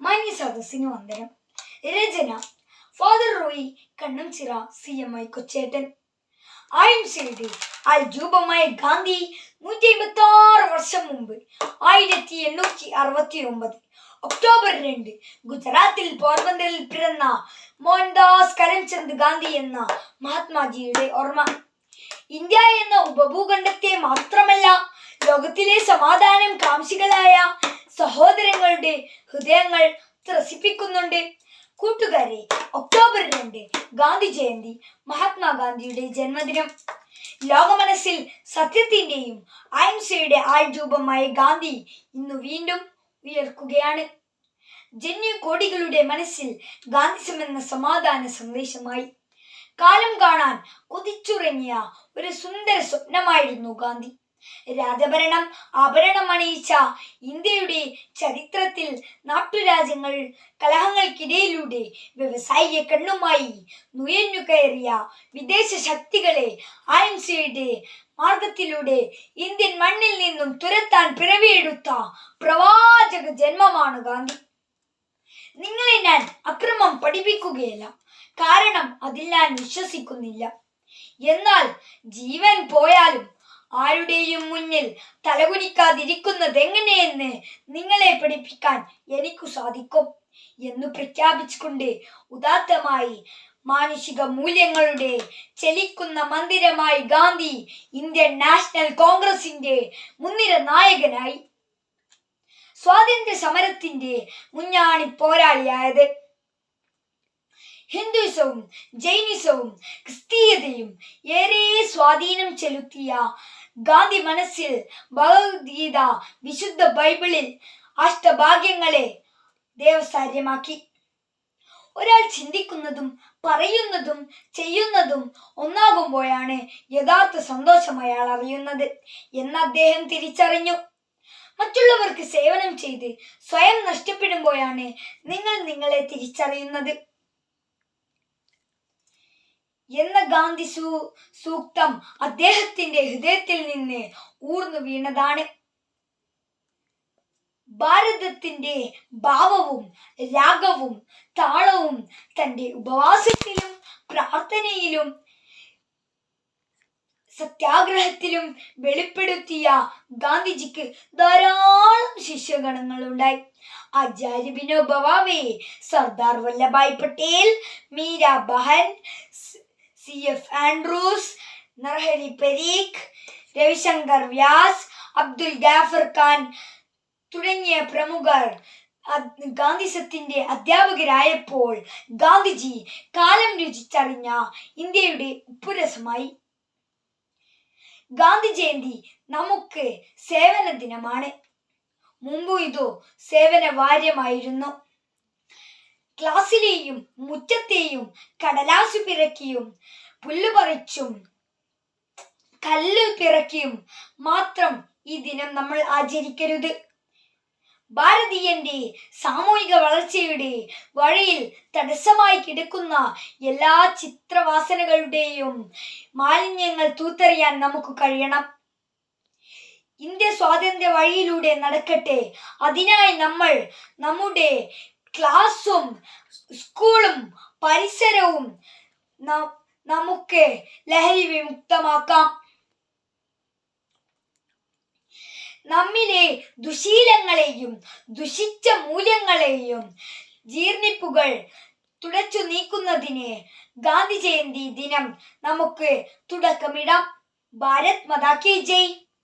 മാന്യ സദസ്സിന് വന്ദനം. രചന father Roy Kannanchira C M I കൊച്ചേട്ടൻ. അഹിംസയുടെ അൽജൂപമായ ഗാന്ധി നൂറ്റി അമ്പത്തി ആറ് വർഷം മുമ്പ് ആയിരത്തി എണ്ണൂറ്റി അറുപത്തി ഒമ്പത് ഒക്ടോബർ രണ്ട് ഗുജറാത്തിൽ പോർബന്തറിൽ പിറന്ന മോഹൻദാസ് കരംചന്ദ് ഗാന്ധി എന്ന മഹാത്മാജിയുടെ ഓർമ്മ. ഇന്ത്യ എന്ന ഉപഭൂഖണ്ഡത്തെ മാത്രമല്ല ലോകത്തിലെ സമാധാനം കാംക്ഷികളായ സഹോദരങ്ങളുടെ ഹൃദയങ്ങൾ ത്രസിപ്പിക്കുന്നുണ്ട്. കൂട്ടുകാരെ ഒക്ടോബർ രണ്ട് ഗാന്ധി ജയന്തി മഹാത്മാഗാന്ധിയുടെ ജന്മദിനം. ലോകമനസ്സിൽ സത്യത്തിന്റെയും അഹിംസയുടെ ആൾരൂപമായ ഗാന്ധി ഇന്ന് വീണ്ടും ഉയർക്കുകയാണ്. ജന്യു കോടികളുടെ മനസ്സിൽ ഗാന്ധിസം എന്ന സമാധാന സന്ദേശമായി. കാലം കാണാൻ കൊതിച്ചുറങ്ങിയ ഒരു സുന്ദര സ്വപ്നമായിരുന്നു ഗാന്ധി. രാജഭരണം ആഭരണം അണിയിച്ച ഇന്ത്യയുടെ ചരിത്രത്തിൽ നാട്ടുരാജ്യങ്ങൾ കലഹങ്ങൾക്കിടയിലൂടെ വ്യവസായിക കണ്ണുമായി നുയഞ്ഞു കയറിയ വിദേശ ശക്തികളെ അഹിംസയുടെ മാർഗത്തിലൂടെ ഇന്ത്യൻ മണ്ണിൽ നിന്നും തുരത്താൻ പിറവിയെടുത്ത പ്രവാചക ജന്മമാണ് ഗാന്ധി. നിങ്ങളെ ഞാൻ അക്രമം പഠിപ്പിക്കുകയല്ല. കാരണം അതിൽ ഞാൻ വിശ്വസിക്കുന്നില്ല. എന്നാൽ ജീവൻ പോയാലും ആരുടെയും മുന്നിൽ തലകുനിക്കാതിരിക്കുന്നത് എങ്ങനെയെന്ന് നിങ്ങളെ പഠിപ്പിക്കാൻ എനിക്കു സാധിക്കും എന്നു പ്രഖ്യാപിച്ചുകൊണ്ട് ഉദാത്തമായി മാനുഷിക മൂല്യങ്ങളുടെ ചലിക്കുന്ന മന്ദിരമായി ഗാന്ധി ഇന്ത്യൻ നാഷണൽ കോൺഗ്രസിന്റെ മുൻനിര നായകനായി. സ്വാതന്ത്ര്യ സമരത്തിന്റെ മുഞ്ഞാണി പോരാളിയായത്. ഹിന്ദുയിസവും ജൈനിസവും ക്രിസ്തീയതയും ഏറെ സ്വാധീനം ചെലുത്തിയ ഗാന്ധി മനസ്സിൽ ഭഗവത്ഗീത വിശുദ്ധ ബൈബിളിൽ അഷ്ടഭാഗ്യങ്ങളെ ദേവസാര്യമാക്കി. ഒരാൾ ചിന്തിക്കുന്നതും പറയുന്നതും ചെയ്യുന്നതും ഒന്നാകുമ്പോഴാണ് യഥാർത്ഥ സന്തോഷം അയാൾ അറിയുന്നത് എന്ന് അദ്ദേഹം തിരിച്ചറിഞ്ഞു. മറ്റുള്ളവർക്ക് സേവനം ചെയ്ത് സ്വയം നഷ്ടപ്പെടുമ്പോഴാണ് നിങ്ങൾ നിങ്ങളെ തിരിച്ചറിയുന്നത്. എന്ന ഗാന്ധി സൂ സൂക്തം അദ്ദേഹത്തിന്റെ ഹൃദയത്തിൽ നിന്ന് ഊർന്നു വീണതാണ്. ഭാരതത്തിന്റെ ഭാവവും രാഗവും താളവും തന്റെ ഉപവാസത്തിലും പ്രാർത്ഥനയിലും സത്യാഗ്രഹത്തിലും വെളിപ്പെടുത്തിയ ഗാന്ധിജിക്ക് ധാരാളം ശിഷ്യഗണങ്ങൾ ഉണ്ടായി Acharya Vinoba Bhave Sardar Vallabhbhai Patel Meera Behn C F Andrews Narhari Parikh Ravishankar Vyas Abdul Ghaffar Khan തുടങ്ങിയ പ്രമുഖർ ഗാന്ധിസത്തിന്റെ അധ്യാപകരായപ്പോൾ ഗാന്ധിജി കാലം രുചിച്ചറിഞ്ഞ ഇന്ത്യയുടെ ഉപ്പുരസമായി. ഗാന്ധി ജയന്തി നമുക്ക് സേവന ദിനമാണ്. മുമ്പ് ഇതോ സേവന വാര്യമായിരുന്നു. ക്ലാസ്സിലെയും മുറ്റത്തെയും കടലാസ് പിറക്കിയും പുല്ല് പറിച്ചും കല്ല് പിറക്കിയും മാത്രം ഈ ദിനം നമ്മൾ ആചരിക്കരുത്. ഭാരതീയന്റെ സാമൂഹിക വളർച്ചയുടെ വഴിയിൽ തടസ്സമായി കിടക്കുന്ന എല്ലാ ചിത്രവാസനകളുടെയും മാലിന്യങ്ങൾ തൂത്തെറിയാൻ നമുക്ക് കഴിയണം. ഇന്ത്യ സ്വാതന്ത്ര്യ വഴിയിലൂടെ നടക്കട്ടെ. അതിനായി നമ്മൾ നമ്മുടെ ക്ലാസ്സും സ്കൂളും പരിസരവും നമുക്ക് ലഹരി വിമുക്തമാക്കാം നമ്മിലെ ദുശീലങ്ങളെയും ദുഷിച്ച മൂല്യങ്ങളെയും ജീർണിപ്പുകൾ തുടച്ചു നീക്കുന്നതിന് ഗാന്ധി ജയന്തി ദിനം നമുക്ക് തുടക്കമിടാം. ഭാരത് മതാ കി ജയ്.